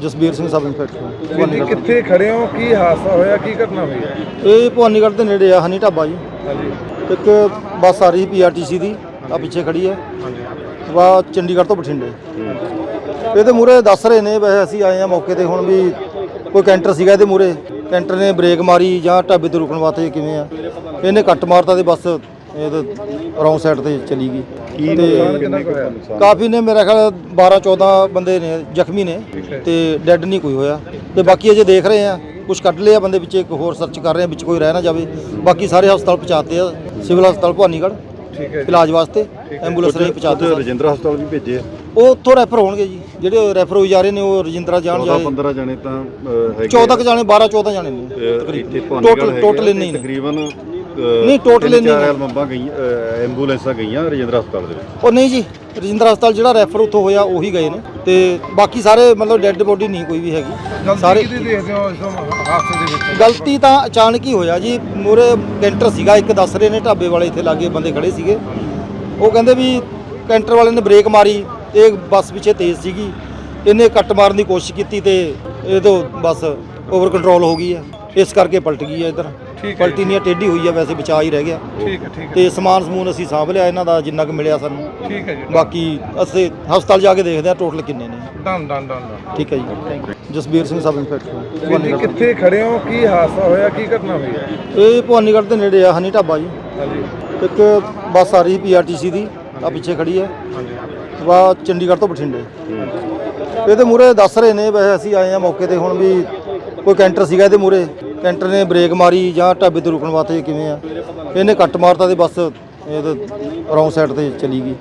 Jasbir Singh sub inspector ਵੀਰ ਜੀ ਕਿੱਥੇ ਖੜੇ ਹੋ? ਕੀ ਹਾਦਸਾ ਹੋਇਆ? ਕੀ ਘਟਨਾ ਹੋਈ? ਹੈ ਇਹ ਭਵਾਨੀਗੜ੍ਹ ਦੇ ਨੇੜੇ ਆ ਹਨੀ ਢਾਬਾ ਜੀ। ਹਾਂਜੀ। ਇੱਕ ਬੱਸ ਆ ਰਹੀ ਪੀਆਰਟੀਸੀ ਦੀ ਆ ਪਿੱਛੇ ਖੜੀ ਹੈ। ਹਾਂਜੀ। ਵਾ ਚੰਡੀਗੜ੍ਹ ਤੋਂ ਬਠਿੰਡੇ। ਇਹਦੇ ਮੂਰੇ ਦੱਸ ਰਹੇ ਨੇ ਵੈਸੇ ਅਸੀਂ ਆਏ ਆ ਮੌਕੇ ਤੇ ਹੁਣ ਵੀ ਕੋਈ ਕੈਂਟਰ ਸੀਗਾ ਇਹਦੇ ਮੂਰੇ ਕੈਂਟਰ ਨੇ ਬ੍ਰੇਕ ਮਾਰੀ ਜਾਂ ਢਾਬੇ ਤੇ ਰੁਕਣ ਵਾਸਤੇ ਕਿਵੇਂ ਆ। ਇਹਨੇ ਕੱਟ ਮਾਰਤਾ ਤੇ ਬੱਸ ਇਹ ਰੌਂਗ ਸਾਈਡ ਤੇ ਚਲੀ ਗਈ। ਨੁਕਸਾਨ ਤੇ ਕਿੰਨਾ ਕੁ ਹੋਇਆ ਕਾਫੀ ਨੇ ਮੇਰਾ ਖਿਆਲ 12 14 ਬੰਦੇ ਨੇ ਜ਼ਖਮੀ ਨੇ ਤੇ ਡੈੱਡ ਨਹੀਂ ਕੋਈ ਹੋਇਆ। ਤੇ ਬਾਕੀ ਅਜੇ ਦੇਖ ਰਹੇ ਆ ਕੁਝ ਕੱਢ ਲਿਆ ਬੰਦੇ ਵਿੱਚ ਇੱਕ ਹੋਰ ਸਰਚ ਕਰ ਰਹੇ ਆ ਵਿੱਚ ਕੋਈ ਰਹਿ ਨਾ ਜਾਵੇ। ਬਾਕੀ ਸਾਰੇ ਹਸਪਤਾਲ ਪਹੁੰਚਾਤੇ ਆ ਸਿਵਲ ਹਸਪਤਾਲ ਭਵਾਨੀਗੜ੍ਹ ਠੀਕ ਹੈ ਇਲਾਜ ਵਾਸਤੇ ਐਂਬੂਲੈਂਸ ਰਾਹੀਂ ਪਹੁੰਚਾਤੇ। ਰਜਿੰਦਰਾ ਹਸਪਤਾਲ ਵੀ ਭੇਜੇ ਆ। ਉਹ ਉੱਥੋਂ ਰੈਫਰ ਹੋਣਗੇ ਜੀ ਜਿਹੜੇ ਰੈਫਰ ਹੋਈ ਜਾ ਰਹੇ ਨੇ ਉਹ ਰਜਿੰਦਰਾ ਜਾਣ 14 ਜਾਏ। 15 ਜਣੇ ਤਾਂ ਹੈਗੇ 14 ਕੁ ਜਾਣੇ 12 14 ਜਾਣੇ ਨੇ। ਭਾਨੀਗੜ੍ਹ ਟੋਟਲ ਇੰਨੇ ਹੀ ਨੇ। ਤਕਰੀਬਨ ਨਹੀਂ, total ਇੰਨੇ ਚਾਰ। ਐਲਬਮਾਂ ਗਈਆਂ ਐਂਬੂਲੈਂਸਾਂ ਗਈਆਂ ਰਜਿੰਦਰਾ ਹਸਪਤਾਲ ਦੇ ਵਿੱਚ। ਉਹ ਨਹੀਂ ਜੀ ਰਜਿੰਦਰਾ ਹਸਪਤਾਲ ਜਿਹੜਾ ਰੈਫਰ ਉੱਥੋਂ ਹੋਇਆ ਉਹੀ ਗਏ ਨੇ। ਤੇ ਬਾਕੀ ਸਾਰੇ ਮਤਲਬ ਡੈੱਡ ਬੋਡੀ ਨਹੀਂ ਕੋਈ ਵੀ ਹੈਗੀ। ਸਾਰੇ ਦੇਖਦੇ ਹੋ ਇਸ ਹਾਦਸੇ ਦੇ ਵਿੱਚ? ਗਲਤੀ ਤਾਂ ਅਚਾਨਕ ਹੀ ਹੋਇਆ ਜੀ। ਮੂਰੇ ਕੈਂਟਰ ਸੀਗਾ ਇੱਕ ਦੱਸ ਰਹੇ ਨੇ ਢਾਬੇ ਵਾਲੇ ਇੱਥੇ ਲਾਗੇ ਬੰਦੇ ਖੜੇ ਸੀਗੇ। ਉਹ ਕਹਿੰਦੇ ਵੀ ਕੈਂਟਰ ਵਾਲੇ ਨੇ ਬ੍ਰੇਕ ਮਾਰੀ ਤੇ ਬੱਸ ਪਿੱਛੇ ਤੇਜ਼ ਸੀਗੀ। ਇਹਨੇ ਕੱਟ ਮਾਰਨ ਦੀ ਕੋਸ਼ਿਸ਼ ਕੀਤੀ ਤੇ ਇਹ ਤੋਂ ਬੱਸ ਓਵਰ ਕੰਟਰੋਲ ਹੋ ਗਈ ਹੈ। ਇਸ ਕਰਕੇ ਪਲਟ ਗਈ ਹੈ ਇਧਰ। ਠੀਕ ਹੈ ਪਲਟੀ ਨਹੀਂ ਹੈ, ਟੇਢੀ ਹੋਈ ਹੈ ਵੈਸੇ ਬਚਾ ਹੀ ਰਹਿ ਗਿਆ। ਠੀਕ ਹੈ ਠੀਕ ਹੈ। ਤੇ ਸਮਾਨ ਸਮੂਨ ਅਸੀਂ ਸਾਂਭ ਲਿਆ ਇਹਨਾਂ ਦਾ ਜਿੰਨਾ ਕੁ ਮਿਲਿਆ ਸਾਨੂੰ। ਠੀਕ ਹੈ ਜੀ ਬਾਕੀ ਅਸੀਂ ਹਸਪਤਾਲ ਜਾ ਕੇ ਦੇਖਦੇ ਹਾਂ ਟੋਟਲ ਕਿੰਨੇ ਨੇ। Done done done done. ਠੀਕ ਹੈ ਜੀ। ਜਸਬੀਰ ਸਿੰਘ ਸਬ ਇੰਸਪੈਕਟਰ ਵੀਰ ਜੀ ਭਵਾਨੀਗੜ੍ਹ। ਕਿੱਥੇ ਖੜੇ ਹੋ? ਕੀ ਹਾਦਸਾ ਹੋਇਆ? ਕੀ ਘਟਨਾ ਹੋਈ? ਹੈ ਇਹ ਭਵਾਨੀਗੜ੍ਹ ਦੇ ਨੇੜੇ ਆ ਹਨੀ ਢਾਬਾ ਜੀ। ਹਾਂਜੀ। ਇੱਕ ਬੱਸ ਆ ਰਹੀ ਪੀਆਰਟੀਸੀ ਦੀ ਆ ਪਿੱਛੇ ਖੜੀ ਹੈ। ਹਾਂਜੀ। ਵਾ ਚੰਡੀਗੜ੍ਹ ਤੋਂ ਬਠਿੰਡੇ। ਇਹਦੇ ਮੂਰੇ ਦੱਸ ਰਹੇ ਨੇ ਵੈਸੇ ਅਸੀਂ ਆਏ ਆ ਮੌਕੇ ਤੇ ਹੁਣ ਵੀ ਕੋਈ ਕੈਂਟਰ ਸੀਗਾ ਇਹਦੇ ਮੂਰੇ ਕੈਂਟਰ ਨੇ ਬ੍ਰੇਕ ਮਾਰੀ ਜਾਂ ਢਾਬੇ ਤੇ ਰੁਕਣ ਵਾਸਤੇ ਕਿਵੇਂ ਆ? ਇਹਨੇ ਕੱਟ ਮਾਰਤਾ ਤੇ ਬੱਸ ਇਹ ਰੌਂਗ ਸਾਈਡ ਤੇ ਚਲੀ ਗਈ।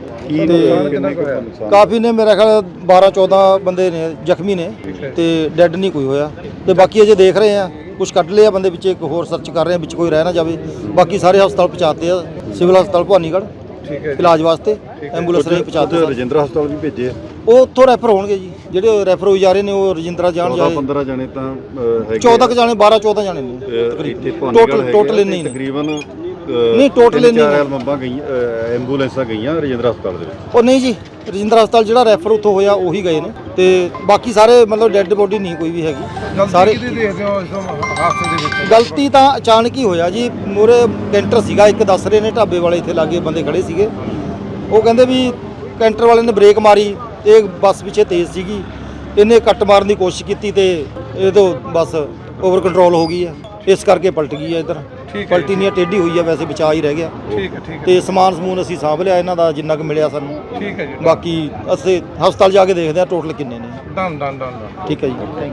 ਤੇ ਕੁ ਹੋਇਆ? ਕਾਫੀ ਨੇ ਮੇਰਾ ਖਿਆਲ 12 14 ਬੰਦੇ ਨੇ ਜ਼ਖਮੀ ਨੇ ਤੇ ਡੈੱਡ ਨਹੀਂ ਕੋਈ ਹੋਇਆ। ਤੇ ਬਾਕੀ ਅਜੇ ਦੇਖ ਰਹੇ ਆ ਕੁਝ ਕੱਢ ਲਿਆ ਬੰਦੇ ਵਿੱਚ ਇੱਕ ਹੋਰ ਸਰਚ ਕਰ ਰਹੇ ਆ ਵਿੱਚ ਕੋਈ ਰਹਿ ਨਾ ਜਾਵੇ। ਬਾਕੀ ਸਾਰੇ ਹਸਪਤਾਲ ਪਹੁੰਚਾਤੇ ਆ ਸਿਵਲ ਹਸਪਤਾਲ ਭਵਾਨੀਗੜ੍ਹ ਠੀਕ ਹੈ ਇਲਾਜ ਵਾਸਤੇ। ਐਂਬੂਲੈਂਸ ਰਾਹੀਂ ਉੱਥੇ ਸਾਰੇ। ਰਜਿੰਦਰਾ ਹਸਪਤਾਲ ਵੀ ਭੇਜੇ ਆ। ਉਹ ਉੱਥੋਂ ਰੈਫਰ ਹੋਣਗੇ ਜੀ। ਜਿਹੜੇ ਰੈਫਰ ਹੋਈ ਜਾ ਰਹੇ ਨੇ ਉਹ ਰਜਿੰਦਰਾ ਜਾਣ 14 ਜਾਏ। 15 ਜਣੇ ਤਾਂ ਅਹ, ਹੈਗੇ 14 ਕੁ ਜਾਣੇ 12 14 ਜਾਣੇ ਨੇ। ਇੱਥੇ ਟੋਟਲ ਭਾਨੀਗੜ੍ਹ ਟੋਟਲ ਇੰਨੇ ਹੀ ਨੇ। ਤਕਰੀਬਨ ਨਹੀਂ, total ਇੰਨੇ ਹੀ ਚਾਰ ਨੇ। ਗਈਆਂ ਅਹ, ਐਂਬੂਲੈਂਸਾਂ ਗਈਆਂ ਰਜਿੰਦਰਾ ਹਸਪਤਾਲ ਦੇ ਵਿੱਚ। ਉਹ ਨਹੀਂ ਜੀ ਰਜਿੰਦਰਾ ਹਸਪਤਾਲ ਜਿਹੜਾ ਰੈਫਰ ਉੱਥੋਂ ਹੋਇਆ ਉਹੀ ਗਏ ਨੇ। ਤੇ ਬਾਕੀ ਸਾਰੇ ਮਤਲਬ ਡੈੱਡ ਬੋਡੀ ਨਹੀਂ ਕੋਈ ਵੀ ਹੈਗੀ। ਸਾਰੇ ਸਾਰੇ ਕਿਹਦੀ ਦੇਖਦੇ ਹੋ ਇਸ ਹਾਦਸੇ ਦੇ ਵਿੱਚ? ਗਲਤੀ ਤਾਂ ਅਚਾਨਕ ਹੀ ਹੋਇਆ ਜੀ। ਮੂਰੇ ਕੈਂਟਰ ਸੀਗਾ ਇੱਕ ਦੱਸ ਰਹੇ ਨੇ ਢਾਬੇ ਵਾਲੇ ਇੱਥੇ ਲਾਗੇ ਬੰਦੇ ਖੜੇ ਸੀਗੇ। ਉਹ ਕਹਿੰਦੇ ਵੀ ਕੈਂਟਰ ਵਾਲੇ ਨੇ ਬ੍ਰੇਕ ਮਾਰੀ ਤੇ ਬੱਸ ਪਿੱਛੇ ਤੇਜ਼ ਸੀਗੀ। ਇਹਨੇ ਕੱਟ ਮਾਰਨ ਦੀ ਕੋਸ਼ਿਸ਼ ਕੀਤੀ ਤੇ ਇਹ ਤੋਂ ਬੱਸ ਓਵਰ ਕੰਟਰੋਲ ਹੋ ਗਈ ਹੈ ਇਸ ਕਰਕੇ ਪਲਟ ਗਈ ਹੈ ਇਧਰ ਪਲਟੀ ਨਹੀਂ ਟੇਢੀ ਹੋਈ ਹੈ ਵੈਸੇ ਬਚਾ ਹੀ ਰਹਿ ਗਿਆ। ਠੀਕ ਹੈ ਠੀਕ ਹੈ। ਤੇ ਸਮਾਨ ਸਮੂਨ ਅਸੀਂ ਸਾਂਭ ਲਿਆ ਇਹਨਾਂ ਦਾ ਜਿੰਨਾ ਕੁ ਮਿਲਿਆ ਸਾਨੂੰ। ਠੀਕ ਹੈ ਜੀ ਬਾਕੀ ਅਸੀਂ ਹਸਪਤਾਲ ਜਾ ਕੇ ਦੇਖਦੇ ਹਾਂ ਟੋਟਲ ਕਿੰਨੇ ਨੇ। ਡਨ ਡਨ ਡਨ ਡਨ ਠੀਕ ਹੈ ਜੀ।